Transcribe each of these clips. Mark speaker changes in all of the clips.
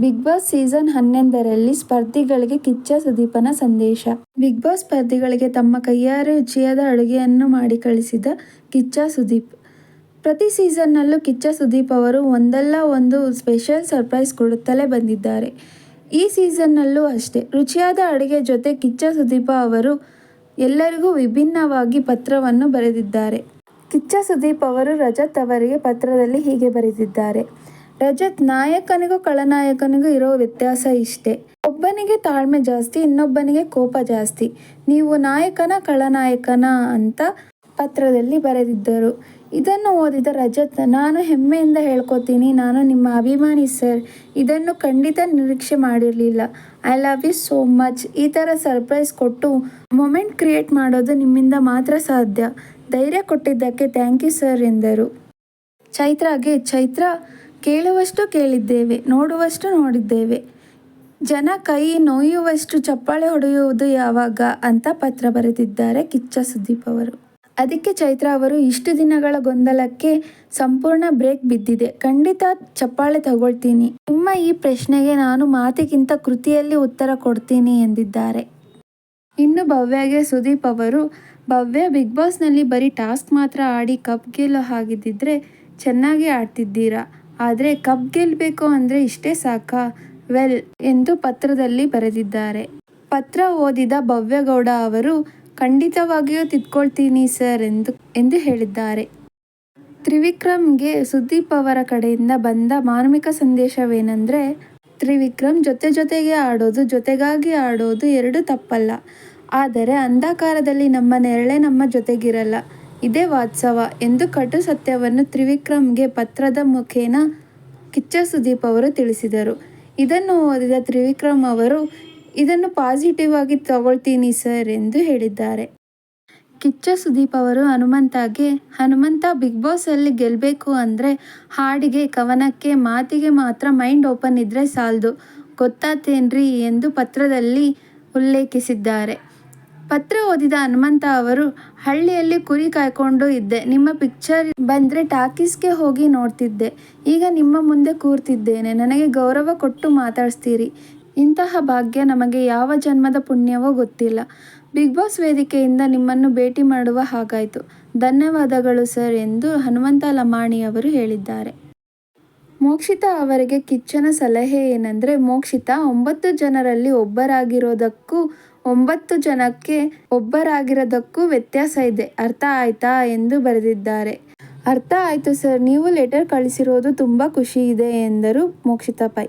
Speaker 1: Big boss season ಹನ್ನೊಂದರಲ್ಲಿ ಸ್ಪರ್ಧಿಗಳಿಗೆ ಕಿಚ್ಚ ಸುದೀಪನ ಸಂದೇಶ. Big boss ಸ್ಪರ್ಧಿಗಳಿಗೆ ತಮ್ಮ ಕೈಯಾರೆ ರುಚಿಯಾದ ಅಡುಗೆಯನ್ನು ಮಾಡಿ ಕಳಿಸಿದ ಕಿಚ್ಚ ಸುದೀಪ್. ಪ್ರತಿ ಸೀಸನ್ನಲ್ಲೂ ಕಿಚ್ಚ ಸುದೀಪ್ ಅವರು ಒಂದಲ್ಲ ಒಂದು ಸ್ಪೆಷಲ್ ಸರ್ಪ್ರೈಸ್ ಕೊಡುತ್ತಲೇ ಬಂದಿದ್ದಾರೆ. ಈ ಸೀಸನ್ನಲ್ಲೂ ಅಷ್ಟೇ, ರುಚಿಯಾದ ಅಡುಗೆ ಜೊತೆ ಕಿಚ್ಚ ಸುದೀಪ ಅವರು ಎಲ್ಲರಿಗೂ ವಿಭಿನ್ನವಾಗಿ ಪತ್ರವನ್ನು ಬರೆದಿದ್ದಾರೆ. ಕಿಚ್ಚ ಸುದೀಪ್ ಅವರು ರಜತ್ ಅವರಿಗೆ ಪತ್ರದಲ್ಲಿ ಹೀಗೆ ಬರೆದಿದ್ದಾರೆ ರಜತ್ ನಾಯಕನಿಗೂ ಕಳನಾಯಕನಿಗೂ ಇರೋ ವ್ಯತ್ಯಾಸ ಇಷ್ಟೇ. ಒಬ್ಬನಿಗೆ ತಾಳ್ಮೆ ಜಾಸ್ತಿ, ಇನ್ನೊಬ್ಬನಿಗೆ ಕೋಪ ಜಾಸ್ತಿ. ನೀವು ನಾಯಕನ ಕಳನಾಯಕನ ಅಂತ ಪತ್ರದಲ್ಲಿ ಬರೆದಿದ್ದರು. ಇದನ್ನು ಓದಿದ ರಜತ್, ನಾನು ಹೆಮ್ಮೆಯಿಂದ ಹೇಳ್ಕೊತೀನಿ. ನಾನು ನಿಮ್ಮ ಅಭಿಮಾನಿ ಸರ್. ಇದನ್ನು ಖಂಡಿತ ನಿರೀಕ್ಷೆ ಮಾಡಿರಲಿಲ್ಲ. I love you so much. ಈ ಥರ ಸರ್ಪ್ರೈಸ್ ಕೊಟ್ಟು ಮೊಮೆಂಟ್ ಕ್ರಿಯೇಟ್ ಮಾಡೋದು ನಿಮ್ಮಿಂದ ಮಾತ್ರ ಸಾಧ್ಯ. ಧೈರ್ಯ ಕೊಟ್ಟಿದ್ದಕ್ಕೆ ಥ್ಯಾಂಕ್ ಯು ಸರ್ ಎಂದರು. ಚೈತ್ರಾಗೆ, ಚೈತ್ರ ಕೇಳುವಷ್ಟು ಕೇಳಿದ್ದೇವೆ, ನೋಡುವಷ್ಟು ನೋಡಿದ್ದೇವೆ. ಜನ ಕೈ ನೋಯುವಷ್ಟು ಚಪ್ಪಾಳೆ ಹೊಡೆಯುವುದು ಯಾವಾಗ ಅಂತ ಪತ್ರ ಬರೆದಿದ್ದಾರೆ ಕಿಚ್ಚ ಸುದೀಪ್ ಅವರು. ಅದಕ್ಕೆ ಚೈತ್ರ ಅವರು, ಇಷ್ಟು ದಿನಗಳ ಗೊಂದಲಕ್ಕೆ ಸಂಪೂರ್ಣ ಬ್ರೇಕ್ ಬಿದ್ದಿದೆ. ಖಂಡಿತ ಚಪ್ಪಾಳೆ ತಗೊಳ್ತೀನಿ. ನಿಮ್ಮ ಈ ಪ್ರಶ್ನೆಗೆ ನಾನು ಮಾತಿಗಿಂತ ಕೃತಿಯಲ್ಲಿ ಉತ್ತರ ಕೊಡ್ತೀನಿ ಎಂದಿದ್ದಾರೆ. ಇನ್ನು ಭವ್ಯಗೆ ಸುದೀಪ್ ಅವರು, ಭವ್ಯ ಬಿಗ್ ಬಾಸ್ನಲ್ಲಿ ಬರೀ ಟಾಸ್ಕ್ ಮಾತ್ರ ಆಡಿ ಕಪ್ ಗೆಲ್ಲೋ ಹಾಗಿದ್ದಿದ್ರೆ ಚೆನ್ನಾಗಿ ಆಡ್ತಿದ್ದೀರಾ? ಆದರೆ ಕಪ್ ಗೆಲ್ಲಬೇಕು ಅಂದರೆ ಇಷ್ಟೇ ಸಾಕಾ? ವೆಲ್ ಎಂದು ಪತ್ರದಲ್ಲಿ ಬರೆದಿದ್ದಾರೆ. ಪತ್ರ ಓದಿದ ಭವ್ಯಗೌಡ ಅವರು, ಖಂಡಿತವಾಗಿಯೂ ತಿದ್ಕೊಳ್ತೀನಿ ಸರ್ ಎಂದು ಎಂದು ಹೇಳಿದ್ದಾರೆ. ತ್ರಿವಿಕ್ರಮ್ಗೆ ಸುದೀಪ್ ಅವರ ಕಡೆಯಿಂದ ಬಂದ ಮಾರ್ಮಿಕ ಸಂದೇಶವೇನೆಂದರೆ, ತ್ರಿವಿಕ್ರಮ್ ಜೊತೆ ಜೊತೆಗೆ ಆಡೋದು, ಜೊತೆಗಾಗಿ ಆಡೋದು ಎರಡು ತಪ್ಪಲ್ಲ. ಆದರೆ ಅಂಧಕಾರದಲ್ಲಿ ನಮ್ಮ ನೆರಳೆ ನಮ್ಮ ಜೊತೆಗಿರಲ್ಲ. ಇದೇ ವಾತ್ಸವ ಎಂದು ಕಟು ಸತ್ಯವನ್ನು ತ್ರಿವಿಕ್ರಮ್ಗೆ ಪತ್ರದ ಮುಖೇನ ಕಿಚ್ಚ ಸುದೀಪ್ ಅವರು ತಿಳಿಸಿದರು. ಇದನ್ನು ಓದಿದ ತ್ರಿವಿಕ್ರಮ್ ಅವರು, ಇದನ್ನು ಪಾಸಿಟಿವ್ ಆಗಿ ತಗೊಳ್ತೀನಿ ಸರ್ ಎಂದು ಹೇಳಿದ್ದಾರೆ. ಕಿಚ್ಚ ಸುದೀಪ್ ಅವರು ಹನುಮಂತಗೆ, ಹನುಮಂತ, ಬಿಗ್ ಬಾಸಲ್ಲಿ ಗೆಲ್ಲಬೇಕು ಅಂದರೆ ಹಾಡಿಗೆ, ಕವನಕ್ಕೆ, ಮಾತಿಗೆ ಮಾತ್ರ ಮೈಂಡ್ ಓಪನ್ ಇದ್ದರೆ ಸಾಲದು. ಗೊತ್ತಾತೇನ್ರಿ? ಎಂದು ಪತ್ರದಲ್ಲಿ ಉಲ್ಲೇಖಿಸಿದ್ದಾರೆ. ಪತ್ರ ಓದಿದ ಹನುಮಂತ ಅವರು, ಹಳ್ಳಿಯಲ್ಲಿ ಕುರಿ ಕಾಯ್ಕೊಂಡು ಇದ್ದೆ. ನಿಮ್ಮ ಪಿಕ್ಚರ್ ಬಂದರೆ ಟಾಕೀಸ್ಗೆ ಹೋಗಿ ನೋಡ್ತಿದ್ದೆ. ಈಗ ನಿಮ್ಮ ಮುಂದೆ ಕೂರ್ತಿದ್ದೇನೆ. ನನಗೆ ಗೌರವ ಕೊಟ್ಟು ಮಾತಾಡ್ಸ್ತೀರಿ. ಇಂತಹ ಭಾಗ್ಯ ನಮಗೆ ಯಾವ ಜನ್ಮದ ಪುಣ್ಯವೋ ಗೊತ್ತಿಲ್ಲ. ಬಿಗ್ ಬಾಸ್ ವೇದಿಕೆಯಿಂದ ನಿಮ್ಮನ್ನು ಭೇಟಿ ಮಾಡುವ ಹಾಗಾಯಿತು. ಧನ್ಯವಾದಗಳು ಸರ್ ಎಂದು ಹನುಮಂತ ಲಮಾಣಿ ಅವರು ಹೇಳಿದ್ದಾರೆ. ಮೋಕ್ಷಿತಾ ಅವರಿಗೆ ಕಿಚ್ಚನ ಸಲಹೆ ಏನಂದರೆ, ಮೋಕ್ಷಿತಾ ಒಂಬತ್ತು ಜನರಲ್ಲಿ ಒಬ್ಬರಾಗಿರೋದಕ್ಕೂ ಒಂಬತ್ತು ಜನಕ್ಕೆ ಒಬ್ಬರಾಗಿರೋದಕ್ಕೂ ವ್ಯತ್ಯಾಸ ಇದೆ. ಅರ್ಥ ಆಯ್ತಾ ಎಂದು ಬರೆದಿದ್ದಾರೆ. ಅರ್ಥ ಆಯಿತು ಸರ್, ನೀವು ಲೆಟರ್ ಕಳಿಸಿರೋದು ತುಂಬ ಖುಷಿ ಇದೆ ಎಂದರು ಮೋಕ್ಷಿತಾ ಪೈ.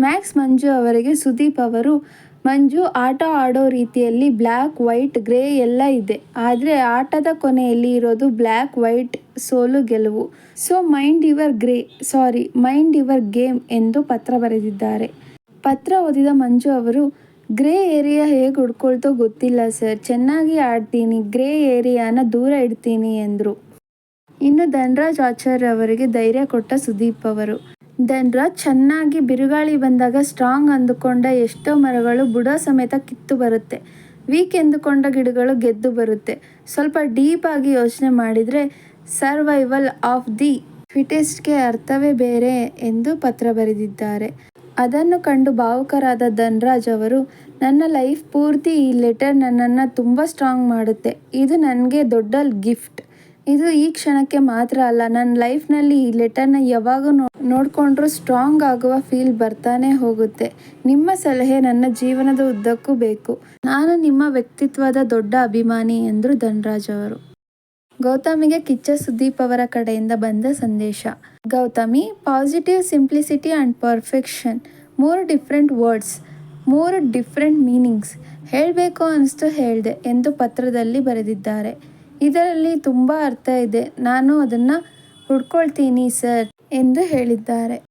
Speaker 1: ಮ್ಯಾಕ್ಸ್ ಮಂಜು ಅವರಿಗೆ ಸುದೀಪ್ ಅವರು, ಮಂಜು, ಆಟ ಆಡೋ ರೀತಿಯಲ್ಲಿ ಬ್ಲ್ಯಾಕ್ ವೈಟ್, ಗ್ರೇ ಎಲ್ಲ ಇದೆ. ಆದರೆ ಆಟದ ಕೊನೆಯಲ್ಲಿ ಇರೋದು ಬ್ಲ್ಯಾಕ್ ವೈಟ್, ಸೋಲು, ಗೆಲುವು. So, mind your grey, sorry, mind your game ಎಂದು ಪತ್ರ ಬರೆದಿದ್ದಾರೆ. ಪತ್ರ ಓದಿದ ಮಂಜು ಅವರು ಗ್ರೇ ಏರಿಯಾ ಹೇಗೆ ಹುಡ್ಕೊಳ್ತೋ ಗೊತ್ತಿಲ್ಲ ಸರ್ ಚೆನ್ನಾಗಿ ಆಡ್ತೀನಿ. ಗ್ರೇ ಏರಿಯಾನ ದೂರ ಇಡ್ತೀನಿ ಎಂದರು. ಇನ್ನು ಧನ್ರಾಜ್ ಆಚಾರ್ಯ ಅವರಿಗೆ ಧೈರ್ಯ ಕೊಟ್ಟ ಸುದೀಪ್ ಅವರು. ಧನ್ರಾಜ್ ಚೆನ್ನಾಗಿ ಬಿರುಗಾಳಿ ಬಂದಾಗ ಸ್ಟ್ರಾಂಗ್ ಅಂದುಕೊಂಡ ಎಷ್ಟೋ ಮರಗಳು ಬುಡ ಸಮೇತ ಕಿತ್ತು ಬರುತ್ತೆ. ವೀಕ್ ಎಂದುಕೊಂಡ ಗಿಡಗಳು ಗೆದ್ದು ಬರುತ್ತೆ. ಸ್ವಲ್ಪ ಡೀಪ್ ಆಗಿ ಯೋಚನೆ ಮಾಡಿದರೆ ಸರ್ವೈವಲ್ ಆಫ್ ದಿ ಫಿಟೆಸ್ಟ್ಗೆ ಅರ್ಥವೇ ಬೇರೆ ಎಂದು ಪತ್ರ ಬರೆದಿದ್ದಾರೆ. ಅದನ್ನು ಕಂಡು ಭಾವುಕರಾದ ಧನ್ರಾಜ್ ಅವರು, ನನ್ನ ಲೈಫ್ ಪೂರ್ತಿ ಈ ಲೆಟರ್ ನನ್ನನ್ನು ತುಂಬ ಸ್ಟ್ರಾಂಗ್ ಮಾಡುತ್ತೆ. ಇದು ನನಗೆ ದೊಡ್ಡ ಗಿಫ್ಟ್. ಇದು ಈ ಕ್ಷಣಕ್ಕೆ ಮಾತ್ರ ಅಲ್ಲ, ನನ್ನ ಲೈಫ್ನಲ್ಲಿ ಈ ಲೆಟರ್ನ ಯಾವಾಗ ನೋಡಿಕೊಂಡ್ರೂ ಸ್ಟ್ರಾಂಗ್ ಆಗುವ ಫೀಲ್ ಬರ್ತಾನೆ ಹೋಗುತ್ತೆ. ನಿಮ್ಮ ಸಲಹೆ ನನ್ನ ಜೀವನದ ಉದ್ದಕ್ಕೂ ಬೇಕು. ನಾನು ನಿಮ್ಮ ವ್ಯಕ್ತಿತ್ವದ ದೊಡ್ಡ ಅಭಿಮಾನಿ ಎಂದರು ಧನ್ರಾಜ್ ಅವರು. ಗೌತಮಿಗೆ ಕಿಚ್ಚ ಸುದೀಪ್ ಅವರ ಕಡೆಯಿಂದ ಬಂದ ಸಂದೇಶ. Gautami positive simplicity and perfection ಮೂರು ಡಿಫ್ರೆಂಟ್ ವರ್ಡ್ಸ್ ಮೂರು ಡಿಫ್ರೆಂಟ್ ಮೀನಿಂಗ್ಸ್ ಹೇಳಬೇಕು ಅನಿಸ್ತು ಹೇಳಿದೆ ಎಂದು ಪತ್ರದಲ್ಲಿ ಬರೆದಿದ್ದಾರೆ. ಇದರಲ್ಲಿ ತುಂಬ ಅರ್ಥ ಇದೆ. ನಾನು ಅದನ್ನು ಹುಡ್ಕೊಳ್ತೀನಿ ಸರ್ ಎಂದು ಹೇಳಿದ್ದಾರೆ.